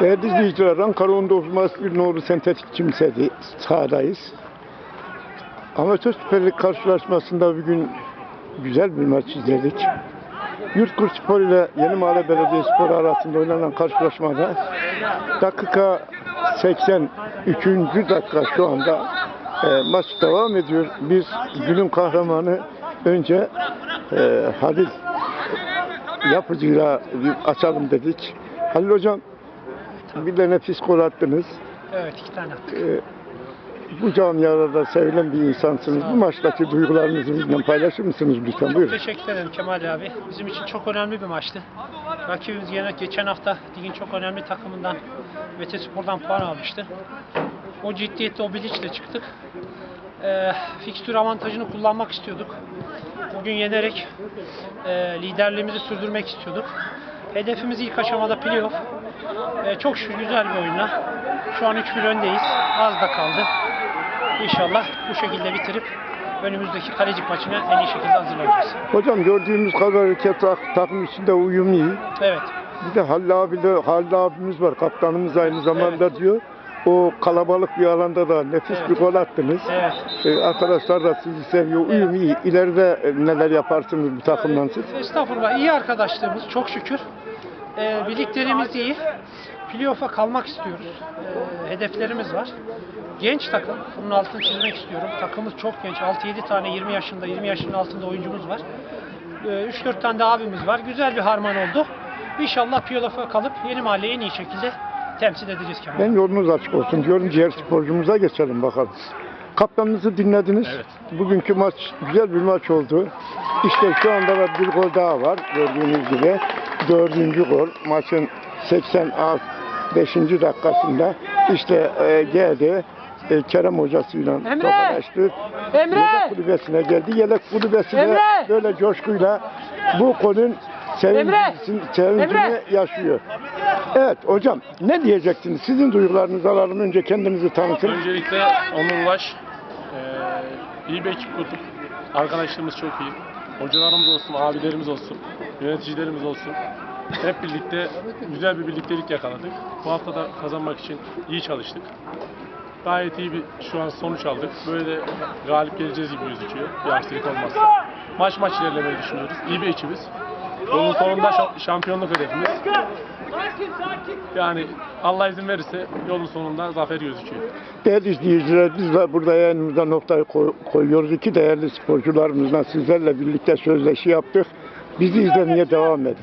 Değerli izleyiciler, Ankara 19 Mayıs bir nolu sentetik kimsedi. Sahadayız. Amatör Süper Lig karşılaşmasında bugün güzel bir maç izledik. Yurtkur Spor ile Yeni Mahalle Belediyespor arasında oynanan karşılaşmada dakika 83. dakika şu anda e, maç devam ediyor. Biz günün kahramanı önce e, Halil yapıcıyla açalım dedik. Halil Hocam bir de nefis gol attınız. Evet iki tane. Ee, bu camiada sevilen bir insansınız. Bu maçtaki duygularınızı bizimle paylaşır mısınız lütfen? Çok Buyurun. teşekkür ederim Kemal abi. Bizim için çok önemli bir maçtı. Rakibimiz yine geçen hafta ligin çok önemli takımından Vete Spor'dan puan almıştı. O ciddiyette o bilinçle çıktık. Ee, fikstür avantajını kullanmak istiyorduk. Bugün yenerek e, liderliğimizi sürdürmek istiyorduk. Hedefimiz ilk aşamada playoff. Ee, çok şükür güzel bir oyunla. Şu an 3-1 öndeyiz. Az da kaldı. İnşallah bu şekilde bitirip önümüzdeki kalecik maçına en iyi şekilde hazırlanacağız. Hocam gördüğümüz kadarıyla tak, takım içinde uyum iyi. Evet. Bir de Halil abi de Halil abimiz var. Kaptanımız aynı zamanda diyor. O kalabalık bir alanda da nefis Evet. bir gol attınız. Evet. Ee, arkadaşlar da sizi seviyor. Uyum iyi. İleride e, neler yaparsınız bu takımdan siz? Estağfurullah. iyi arkadaşlığımız çok şükür. Ee, birliklerimiz iyi. Playoff'a kalmak istiyoruz. Ee, hedeflerimiz var. Genç takım. Bunun altını çizmek istiyorum. Takımımız çok genç. 6-7 tane 20 yaşında, 20 yaşının altında oyuncumuz var. Ee, 3-4 tane de abimiz var. Güzel bir harman oldu. İnşallah playoff'a kalıp yeni mahalleyi en iyi şekilde temsil edeceğiz Kemal. Ben yolunuz açık olsun diyorum. Diğer sporcumuza geçelim bakalım. Kaptanınızı dinlediniz. Evet. Bugünkü maç güzel bir maç oldu. İşte şu anda da bir gol daha var gördüğünüz gibi. Dördüncü gol. Maçın 85. dakikasında işte e, geldi. E, Kerem hocasıyla tokalaştı. Emre! Yedek kulübesine geldi. Yedek kulübesine Emre! böyle coşkuyla bu golün sevincini, sevincini Emre! yaşıyor. Evet hocam ne diyeceksiniz? Sizin duygularınızı alalım. Önce kendinizi tanıtın. Öncelikle Onur Ulaş, eee, iyi bir ekip kurduk. Arkadaşlarımız çok iyi. Hocalarımız olsun, abilerimiz olsun, yöneticilerimiz olsun. Hep birlikte güzel bir birliktelik yakaladık. Bu hafta da kazanmak için iyi çalıştık. Gayet iyi bir şu an sonuç aldık. Böyle de galip geleceğiz gibi gözüküyor. Bir aksilik olmazsa. Maç maç ilerlemeyi düşünüyoruz. İyi bir ekibiz. Yolun sonunda şa- şampiyonluk hedefimiz. Yani Allah izin verirse yolun sonunda zafer gözüküyor. Değerli izleyiciler biz de burada yayınımıza noktayı koy- koyuyoruz. İki değerli sporcularımızla sizlerle birlikte sözleşi yaptık. Bizi izlemeye devam edin.